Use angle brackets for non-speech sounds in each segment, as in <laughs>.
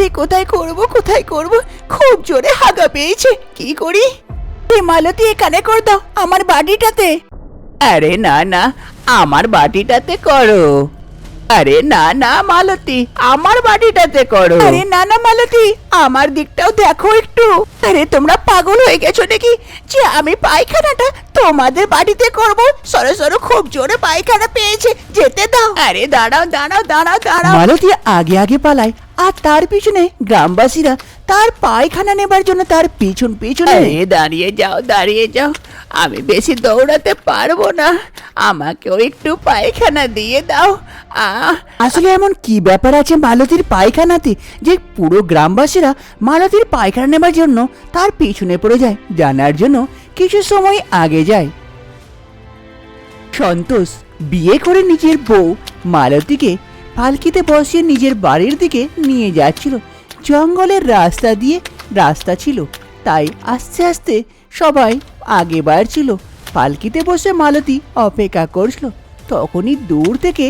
আরে কোথায় করব কোথায় করব? খুব জোরে হাগা পেয়েছে। কি করি? মালতী এখানে কর দাও আমার বাড়িটাতে আরে না না আমার বাটিটাতে করো। আরে না না মালতী আমার বাড়িটাতে করো। আরে না না মালতী আমার দিকটাও দেখো একটু। আরে তোমরা পাগল হয়ে গেছো নাকি? যে আমি পায়খানাটা তোমাদের বাড়িতে করব? সরো সরো খুব জোরে পায়খানা পেয়েছে যেতে দাও। আরে দাঁড়াও দাঁড়াও দাঁড়াও দাঁড়াও। মালতী আগে আগে পালায়। আর তার পিছনে গ্রামবাসীরা তার পায়খানা নেবার জন্য তার পিছন পিছনে দাঁড়িয়ে যাও দাঁড়িয়ে যাও। আমি বেশি দৌড়াতে পারব না। আমাকেও একটু পায়খানা দিয়ে দাও। আসলে এমন কি ব্যাপার আছে মালতীর পায়খানাতে যে পুরো গ্রামবাসীরা মালতীর পায়খানা নেবার জন্য তার পিছনে পড়ে যায় জানার জন্য কিছু সময় আগে যায়। সন্তোষ বিয়ে করে নিজের বউ মালতীকে পালকিতে বসিয়ে নিজের বাড়ির দিকে নিয়ে যাচ্ছিল। জঙ্গলের রাস্তা দিয়ে রাস্তা ছিল, তাই আস্তে আস্তে সবাই আগে বাড়ছিল পালকিতে বসে মালতী অপেক্ষা করছিল, তখনই দূর থেকে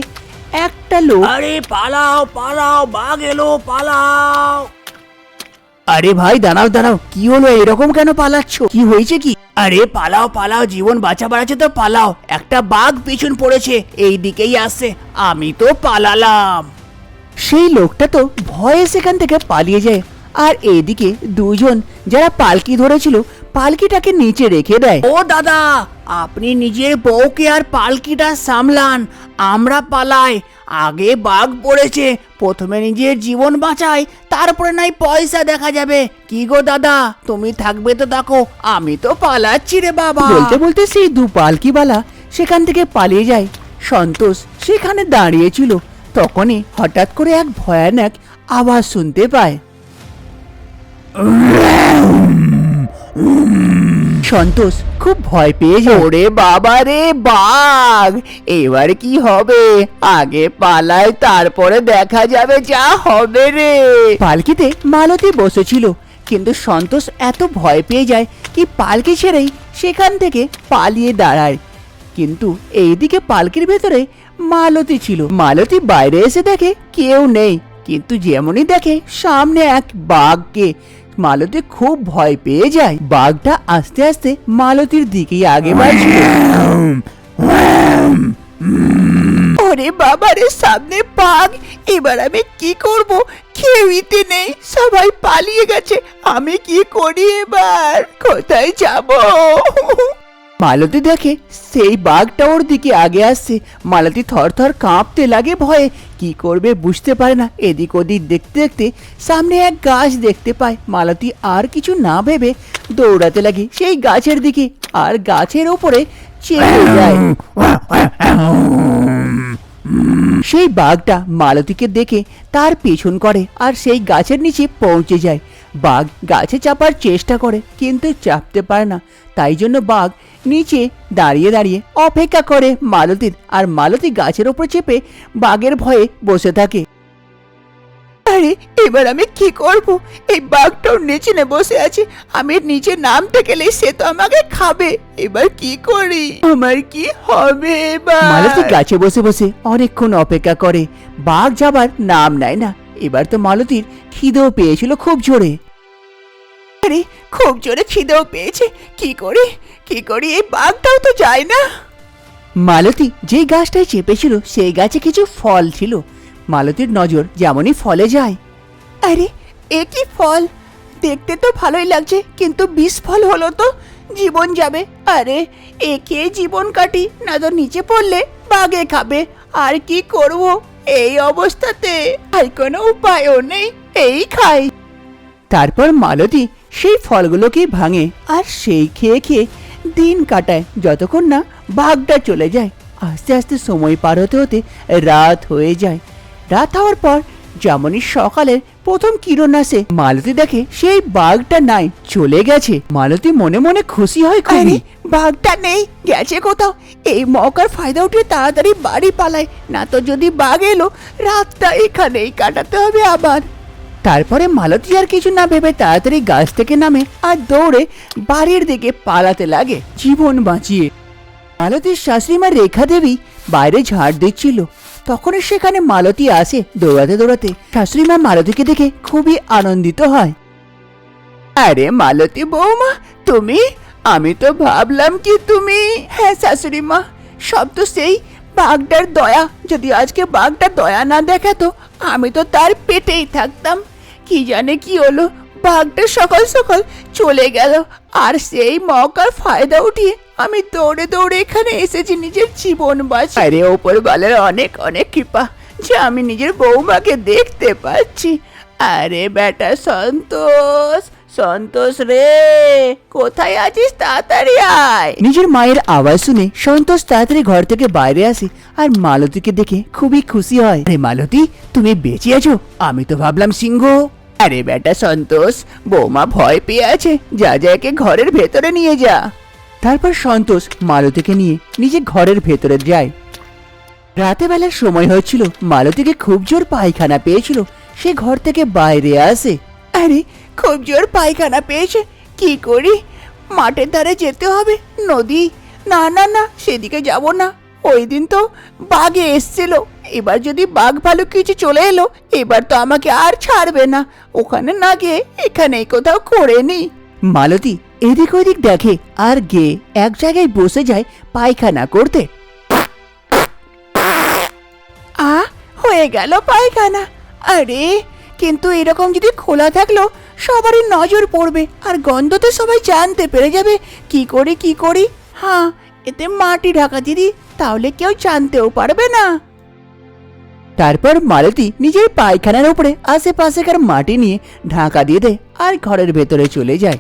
একটা লোক আরে পালাও পালাও, বাঘ এলো, পালাও। আরে ভাই, দাঁড়াও দাঁড়াও। কি হলো? এরকম কেন পালাচ্ছ? কি হয়েছে কি? আরে পালাও পালাও, জীবন বাঁচাবার আছে তো পালাও। একটা বাঘ পিছন পড়েছে, এই দিকেই আসছে। আমি তো পালালাম। সেই লোকটা তো ভয়ে সেখান থেকে পালিয়ে যায়। আর এইদিকে দুজন যারা পালকি ধরেছিল, পালকিটাকে নিচে রেখে দেয়। ও দাদা, আপনি নিজের বউকে আর পালকিটা সামলান। আমরা পালাই। আগে বাঘ পড়েছে প্রথমে নিজের জীবন বাঁচাই তারপরে নাই পয়সা দেখা যাবে। কি গো দাদা তুমি থাকবে তো দেখো আমি তো পালাচ্ছি রে বাবা। বলতে বলতে সেই দু পালকিওয়ালা সেখান থেকে পালিয়ে যায়। সন্তোষ সেখানে দাঁড়িয়েছিল তখনই হঠাৎ করে এক ভয়ানক আওয়াজ শুনতে পায়। সন্তোষ খুব ভয় পেয়ে যায় ওরে বাবা রে বাঘ! এবার কি হবে? আগে পালায় তারপরে দেখা যাবে যা হবে রে। পালকিতে মালতী বসেছিল কিন্তু সন্তোষ এত ভয় পেয়ে যায় কি পালকি ছেড়েই সেখান থেকে পালিয়ে দাঁড়ায়। কিন্তু এইদিকে পালকির ভেতরে মালতী ছিল। মালতী বাইরে এসে দেখে কেউ নেই কিন্তু যেমনই দেখে সামনে এক বাঘকে। মালতী খুব ভয় পেয়ে যায়। বাঘটা আস্তে আস্তে মালতীর দিকে আগে বাড়ছিল। ওরে বাবারে সামনে বাঘ! এবার আমি কি করব? কেউইতে নেই, সবাই পালিয়ে গেছে। আমি কি করি এবার? কোথায় যাব? মালতী দেখে সেই বাঘটা ওর দিকে আগে আসছে। মালতী থরথর কাঁপতে লাগে ভয়ে। কি করবে বুঝতে পারে না। এদিক ওদিক দেখতে দেখতে সামনে এক গাছ দেখতে পায়। মালতী আর কিছু না ভেবে দৌড়াতে লাগে সেই গাছের দিকে। আর গাছের ওপরে যায়। সেই বাঘটা মালতীকে দেখে তার পেছন করে আর সেই গাছের নিচে পৌঁছে যায়। বাঘ গাছে চাপার চেষ্টা করে কিন্তু চাপতে পারে না। তাই জন্য বাঘ নিচে দাঁড়িয়ে দাঁড়িয়ে অপেক্ষা করে মালতীর আর মালতী গাছের ওপর চেপে বাঘের ভয়ে বসে থাকে। আরে এবার আমি কি করব? এই বাঘটাও নিচে নে বসে আছে। আমি নিচে নামতে গেলে সে তো আমাকে খাবে। এবার কি করি? আমার কি হবে এবার? মালতী গাছে বসে বসে অনেকক্ষণ অপেক্ষা করে। বাঘ যাবার নাম নেয় না। এবার তো মালতীর খিদেও পেয়েছিল খুব জোরে। আরে খুব জোরে খিদেও পেয়েছে। কি করি? কি করি? এই বাঘটাও তো যায় না। মালতী যে গাছটায় চেপেছিল সেই গাছে কিছু ফল ছিল। মালতীর নজর যেমনই ফলে যায়। আরে এ কি ফল? দেখতে তো ভালোই লাগছে কিন্তু বিষ ফল হলো তো। জীবন যাবে। আরে একে জীবন কাটি? না তো নিচে পড়লে বাগে খাবে। আর কি করব? এই অবস্থাতে আর কোনো উপায়ও নেই। এই খাই। তারপর মালতী সেই ফলগুলোকে ভাঙে? আর সেই খেয়ে খেয়ে দিন কাটায়, যতক্ষণ না বাঘটা চলে যায়। আস্তে আস্তে সময় পার হতে হতে রাত হয়ে যায়। রাত হওয়ার পর যেমনই সকালের প্রথম কিরণ আসে। মালতী দেখে সেই বাঘটা নাই, চলে গেছে। মালতী মনে মনে খুশি হয় খুবই। বাঘটা নেই, গেছে কোথাও? এই মকার ফায়দা উঠে তাড়াতাড়ি বাড়ি পালায়। না তো যদি বাঘ এলো, রাতটা এখানেই কাটাতে হবে আবার। তারপরে মালতী আর কিছু না ভেবে তাড়াতাড়ি গাছ থেকে নামে আর দৌড়ে বাড়ির দিকে পালাতে লাগে জীবন বাঁচিয়ে। মালতীর শাশুড়িমা রেখা দেবী বাইরে ঝাড় দিচ্ছিল। তখনই সেখানে মালতী আসে দৌড়াতে দৌড়াতে। শাশুড়ি মা মালতীকে দেখে খুবই আনন্দিত হয়। আরে মালতী বৌমা, তুমি? আমি তো ভাবলাম কি তুমি? হ্যাঁ শাশুড়ি মা, সব তো সেই বাঘটার দয়া। যদি আজকে বাঘটা দয়া না দেখাতো, আমি তো তার পেটেই থাকতাম। কি জানে কি হলো? বাঘটা সকাল সকাল চলে গেল। আর সেই মকার ফায়দা উঠিয়ে আমি দৌড়ে দৌড়ে এখানে এসেছি নিজের জীবন বাঁচ আরে ওপর বালের অনেক অনেক কৃপা যে আমি নিজের বৌমাকে দেখতে পাচ্ছি। আরে বেটা সন্তোষ সন্তোষ রে কোথায় আছিস? তাড়াতাড়ি আয়। নিজের মায়ের আওয়াজ শুনে সন্তোষ তাড়াতাড়ি ঘর থেকে বাইরে আসে আর মালতীকে দেখে খুবই খুশি হয়। আরে মালতী তুমি বেঁচে আছো? আমি তো ভাবলাম সিংহ। আরে বেটা সন্তোষ, বৌমা ভয় পেয়ে আছে। যা যা একে ঘরের ভেতরে নিয়ে যা। তারপর সন্তোষ মালতীকে নিয়ে নিজে ঘরের ভেতরে যায়। রাতে বেলার সময় হয়েছিল, মালতীকে খুব জোর পায়খানা পেয়েছিল। সে ঘর থেকে বাইরে আসে। আরে, খুব জোর পায়খানা পেয়েছে, কি করি? মাঠের ধারে যেতে হবে, নদী? না না না, সেদিকে যাব না। ওই দিন তো বাঘে এসছিল। এবার যদি বাঘ ভালো কিছু চলে এলো, এবার তো আমাকে আর ছাড়বে না। ওখানে না গিয়ে এখানেই কোথাও করে নি মালতী, এদিক ওদিক দেখে আর গে এক জায়গায় বসে যায় পায়খানা করতে। আ, হয়ে গেল পায়খানা। আরে, কিন্তু এরকম যদি খোলা থাকল, সবারই নজর পড়বে, আর গন্ধতে সবাই জানতে পেরে যাবে। কি করি কি করি? হ্যাঁ এতে মাটি ঢাকা দিদি, তাহলে কেউ জানতেও পারবে না। তারপর মালতী নিজের পায়খানার উপরে আশেপাশেকার মাটি নিয়ে ঢাকা দিয়ে দেয় আর ঘরের ভেতরে চলে যায়।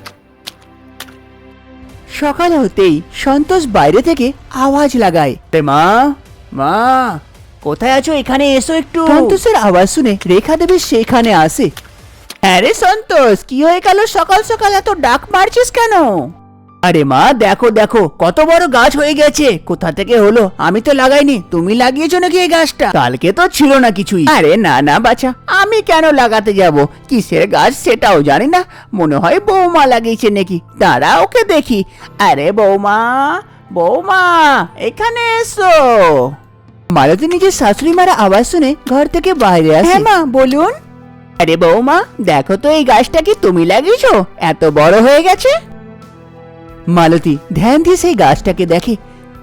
সকাল হতেই সন্তোষ বাইরে থেকে আওয়াজ লাগায়। "রে মা মা কোথায় আছো? এখানে এসো একটু। সন্তোষের আওয়াজ শুনে রেখা দেবী সেখানে আসে। আরে সন্তোষ কি হয়ে গেল? সকাল সকাল এত ডাক মারছিস কেন? আরে মা দেখো দেখো কত বড় গাছ হয়ে গেছে। কোথা থেকে হলো? আমি তো লাগাইনি তুমি লাগিয়েছো নাকি এই গাছটা? কালকে তো ছিল না কিছুই। আরে না না বাছা আমি কেন লাগাতে যাব? কিসের গাছ সেটাও জানি না। মনে হয় বৌমা লাগিয়েছে নাকি। দাঁড়া ওকে দেখি। আরে বৌমা বৌমা এখানে এসো। মালতী নিজের শাশুড়ি মারা আওয়াজ শুনে ঘর থেকে বাইরে আসে। হ্যাঁ মা বলুন। আরে বৌমা দেখো তো এই গাছটা কি তুমি লাগিয়েছো? এত বড় হয়ে গেছে। মালতী, ধ্যান দিয়ে সেই গাছটাকে দেখে,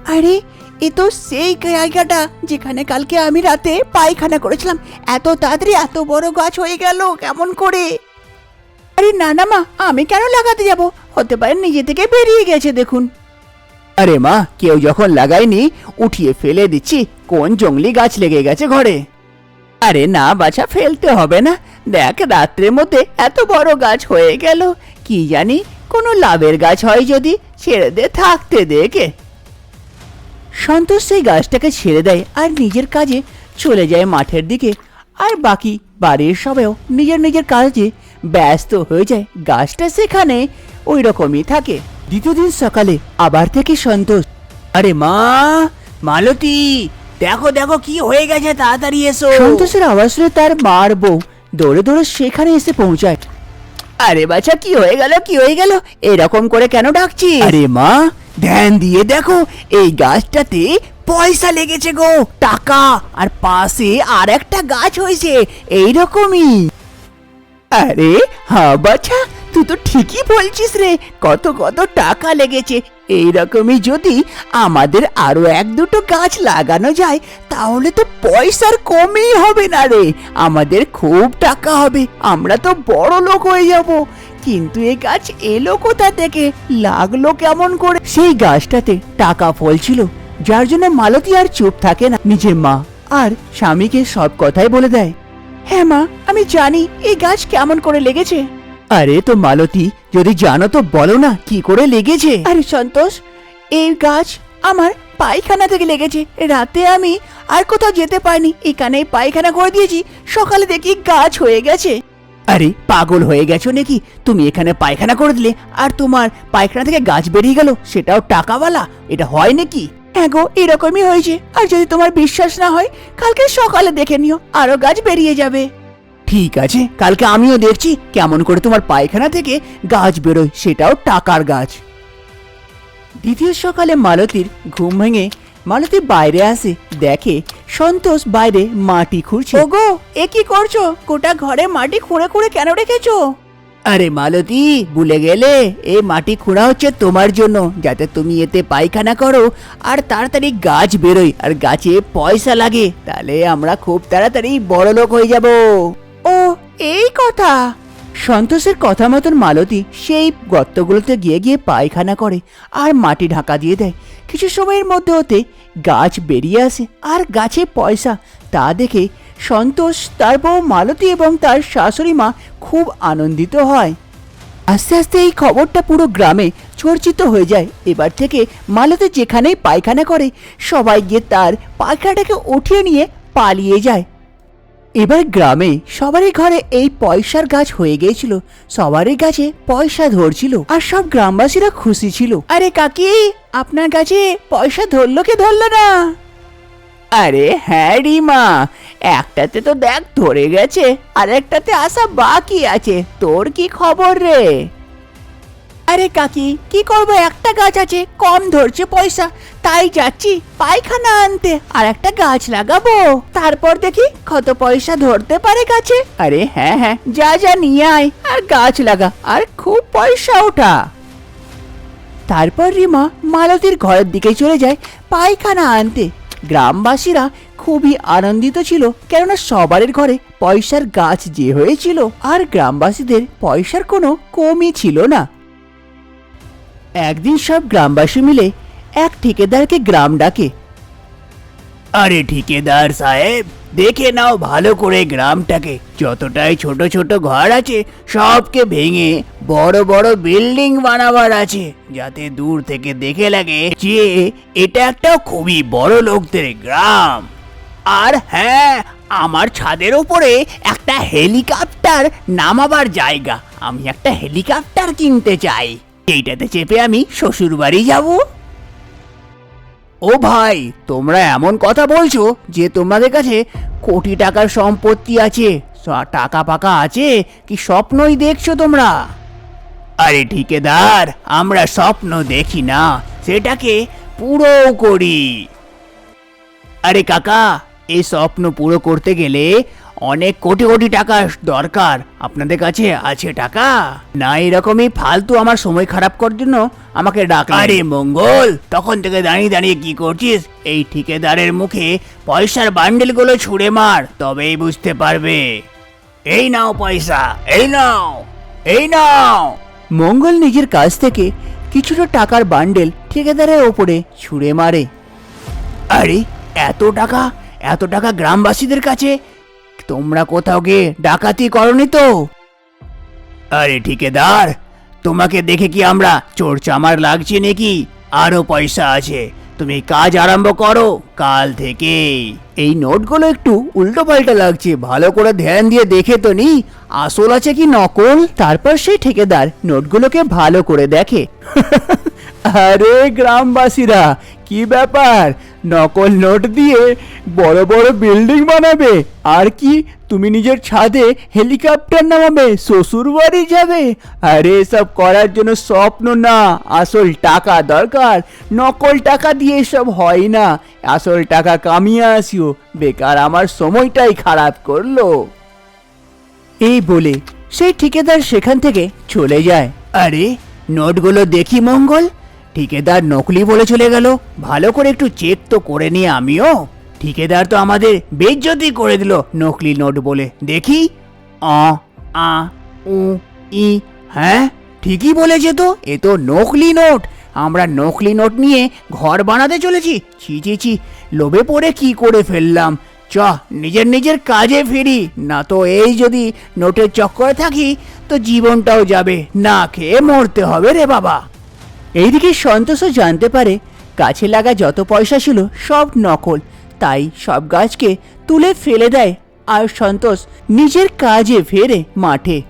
আরে, এ তো সেই জায়গাটা যেখানে কালকে আমি রাতে পায়খানা করেছিলাম। এত তাড়াতাড়ি এত বড় গাছ হয়ে গেল, কেমন করে? আরে না না মা, আমি কেন লাগাতে যাব? হতে পারে নিজে থেকে বেরিয়ে গেছে, দেখুন। আরে মা, কেউ যখন লাগায়নি, উঠিয়ে ফেলে দিচ্ছি, কোন জঙ্গলি গাছ লেগে গেছে ঘরে? আরে না, বাছা, ফেলতে হবে না। দেখ, রাত্রের মধ্যে এত বড় গাছ হয়ে গেল, কি জানি কোনো লাভের গাছ হয় যদি, ছেড়ে দে, থাকতে দেখে সন্তোষ সেই গাছটাকে ছেড়ে দেয় আর নিজের কাজে চলে যায় মাঠের দিকে। আর বাকি বাড়ির সবাইও নিজের নিজের কাজে ব্যস্ত হয়ে যায়। গাছটা সেখানে ওই রকমই থাকে। দ্বিতীয় দিন সকালে আবার থেকে সন্তোষ, আরে মা, মালতী, দেখো দেখো কি হয়ে গেছে, তাড়াতাড়ি এসো। সন্তোষের আওয়াজ শুনে তার মার বউ দৌড়ে দৌড়ে সেখানে এসে পৌঁছায়। আরে বাচ্চা কি হয়ে গেল কি হয়ে গেল? এরকম করে কেন ডাকছি আরে মা ধ্যান দিয়ে দেখো এই গাছটাতে পয়সা লেগেছে গো টাকা আর পাশে আর একটা গাছ হয়েছে এইরকমই। আরে হ্যাঁ বাচ্চা তুই তো ঠিকই বলছিস রে, কত কত টাকা লেগেছে। এইরকমই যদি আমাদের আরও এক দুটো গাছ লাগানো যায়, তাহলে তো পয়সার কমই হবে না রে। আমাদের খুব টাকা হবে, আমরা তো বড় লোক হয়ে যাব। কিন্তু এই গাছ এলো কোথা থেকে? লাগল কেমন করে? সেই গাছটাতে টাকা ফলছিল, যার জন্য মালতী আর চুপ থাকে না নিজের মা। আর স্বামীকে সব কথাই বলে দেয় হ্যাঁ মা, আমি জানি, এই গাছ কেমন করে লেগেছে। আরে তো মালতী যদি জানো তো বলো না কি করে লেগেছে। আরে সন্তোষ এই গাছ আমার পায়খানা থেকে লেগেছে। রাতে আমি আর কোথাও যেতে পারিনি। এখানেই পায়খানা করে দিয়েছি। সকালে দেখি গাছ হয়ে গেছে। আরে পাগল হয়ে গেছো নাকি? তুমি এখানে পায়খানা করে দিলে আর তোমার পায়খানা থেকে গাছ বেরিয়ে গেল সেটাও টাকাওয়ালা। এটা হয় নাকি? হ্যাঁ গো এরকমই হয়েছে। আর যদি তোমার বিশ্বাস না হয় কালকে সকালে দেখে নিও আরও গাছ বেরিয়ে যাবে। ঠিক আছে কালকে আমিও দেখছি কেমন করে তোমার পায়খানা থেকে গাছ বেরোয় সেটাও টাকার গাছ। দ্বিতীয় সকালে মালতীর ঘুম ভেঙে মালতী বাইরে আসে দেখে সন্তোষ বাইরে মাটি খুঁড়ছে। ওগো এ কি করছ? গোটা ঘরে মাটি খুঁড়ে খুঁড়ে কেন রেখেছো? আরে মালতী ভুলে গেলে এই মাটি খোঁড়া হচ্ছে তোমার জন্য যাতে তুমি এতে পায়খানা করো আর তাড়াতাড়ি গাছ বেরোয় আর গাছে পয়সা লাগে তাহলে আমরা খুব তাড়াতাড়ি বড় লোক হয়ে যাব। ও, এই কথা। সন্তোষের কথা মতন মালতী সেই গর্তগুলোতে গিয়ে গিয়ে পায়খানা করে আর মাটি ঢাকা দিয়ে দেয়। কিছু সময়ের মধ্যে হতে গাছ বেরিয়ে আসে আর গাছে পয়সা। তা দেখে সন্তোষ, তার বউ মালতী এবং তার শাশুড়ি মা খুব আনন্দিত হয়। আস্তে আস্তে এই খবরটা পুরো গ্রামে চর্চিত হয়ে যায়। এবার থেকে মালতী যেখানেই পায়খানা করে, সবাই গিয়ে তার পায়খানাটাকে উঠিয়ে নিয়ে পালিয়ে যায়। এবার গ্রামে সবারই ঘরে এই পয়সার গাছ হয়ে গিয়েছিল। সবারই গাছে পয়সা ধরছিল আর সব গ্রামবাসীরা খুশি ছিল। আরে কাকি, আপনার গাছে পয়সা ধরলো কি ধরলো না? আরে হ্যাঁ রিমা একটাতে তো দেখ ধরে গেছে আর একটাতে আসা বাকি আছে। তোর কি খবর রে? আরে কাকি, কি করব? একটা গাছ আছে, কম ধরছে পয়সা। তাই যাচ্ছি পায়খানা আনতে, আর একটা গাছ লাগাবো। তারপর দেখি কত পয়সা ধরতে পারে গাছে। আরে হ্যাঁ হ্যাঁ যা যা, নিয়ে আয়। আর গাছ লাগা, আর খুব পয়সা ওঠা। তারপর রিমা মালতীর ঘরের দিকে চলে যায় পায়খানা আনতে। গ্রামবাসীরা খুবই আনন্দিত ছিল, কেননা সবারের ঘরে পয়সার গাছ যে হয়েছিল, আর গ্রামবাসীদের পয়সার কোনো কমই ছিল না। একদিন সব গ্রামবাসী মিলে এক ঠিকাদারকে গ্রাম ডাকে। আরে ঠিকাদার সাহেব, দেখে নাও ভালো করে গ্রামটাকে। যতটাই ছোট ছোট ঘর আছে, সবকে ভেঙে বড় বড় বিল্ডিং বানাবার আছে। যাতে দূর থেকে দেখে লাগে যে এটা একটা খুবই বড় লোকদের গ্রাম। আর হ্যাঁ আমার ছাদের ওপরে একটা হেলিকপ্টার নামাবার জায়গা। আমি একটা হেলিকপ্টার কিনতে চাই। এইটাতে চেপে আমি শ্বশুর বাড়ি যাব। ও ভাই, তোমরা এমন কথা বলছো যে তোমাদের কাছে কোটি টাকার সম্পত্তি আছে টাকা পাকা আছে, কি স্বপ্নই দেখছ তোমরা? আরে ঠিকেদার, আমরা স্বপ্ন দেখি না, সেটাকে পুরো করি। আরে কাকা, এই স্বপ্ন পুরো করতে গেলে অনেক কোটি কোটি টাকা দরকার। আপনাদের কাছে আছে টাকা? না এরকমই ফালতু আমার সময় খারাপ করার জন্য আমাকে ডাক আরে মঙ্গল তখন থেকে দাঁড়িয়ে দাঁড়িয়ে কি করছিস? এই ঠিকাদারের মুখে পয়সার বান্ডেলগুলো ছুঁড়ে মার তবেই বুঝতে পারবে। এই নাও পয়সা এই নাও এই নাও। মঙ্গল নিজের কাছ থেকে কিছুটা টাকার বান্ডেল ঠিকাদারের ওপরে ছুঁড়ে মারে। আরে এত টাকা এত টাকা গ্রামবাসীদের কাছে তোমরা কোথাও গিয়ে ডাকাতি করনি তো? আরে ঠিকাদার, তোমাকে দেখে কি আমরা চোর চামার লাগছে নাকি? আরও পয়সা আছে, তুমি কাজ আরম্ভ করো কাল থেকে এই নোটগুলো একটু উল্টো পাল্টা লাগছে, ভালো করে ধ্যান দিয়ে দেখে তো নি, আসল আছে কি নকল? তারপর সেই ঠিকাদার নোটগুলোকে ভালো করে দেখে। <laughs> আরে গ্রামবাসীরা কি ব্যাপার? নকল নোট দিয়ে বড় বড় বিল্ডিং বানাবে। আর কি, তুমি নিজের ছাদে হেলিকপ্টার নামাবে শ্বশুর বাড়ি যাবে। আরে, এসব করার জন্য স্বপ্ন না। আসল টাকা দরকার। নকল টাকা দিয়ে এসব হয় না। আসল টাকা কামিয়ে আসিও। বেকার আমার সময়টাই খারাপ করল। এই বলে সেই ঠিকাদার সেখান থেকে চলে যায়। আরে, নোটগুলো দেখি মঙ্গল। ঠিকাদার নকলি বলে চলে গেল। ভালো করে একটু চেক তো করে নিয়ে আমিও। ঠিকাদার তো আমাদের বেজ্জতি করে দিল নকলি নোট বলে। দেখি। অ আ, উ, ই হ্যাঁ ঠিকই বলেছে তো। এ তো নকলি নোট। আমরা নকলি নোট নিয়ে ঘর বানাতে চলেছি। ছি ছি ছি, লোভে পড়ে কি করে ফেললাম? চ নিজের নিজের কাজে ফিরি। না তো এই যদি নোটের চক্করে থাকি, তো জীবনটাও যাবে। না খেয়ে মরতে হবে রে বাবা। এইদিকে সন্তোষও জানতে পারে, গাছে লাগা যত পয়সা ছিল সব নকল। তাই সব গাছকে তুলে ফেলে দেয় আর সন্তোষ নিজের কাজে ফেরে মাঠে।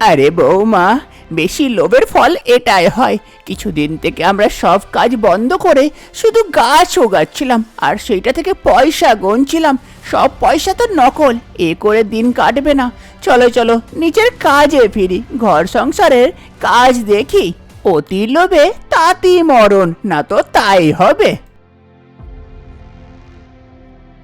আরে বৌমা, বেশি লোভের ফল এটাই হয়। কিছুদিন থেকে আমরা সব কাজ বন্ধ করে শুধু গাছ ওগাচ্ছিলাম আর সেইটা থেকে পয়সা গুনছিলাম। সব পয়সা তো নকল, এ করে দিন কাটবে না। চলো চলো, নিজের কাজে ফিরি, ঘর সংসারের কাজ দেখি। অতি লোভে তাতি মরণ, না তো তাই হবে।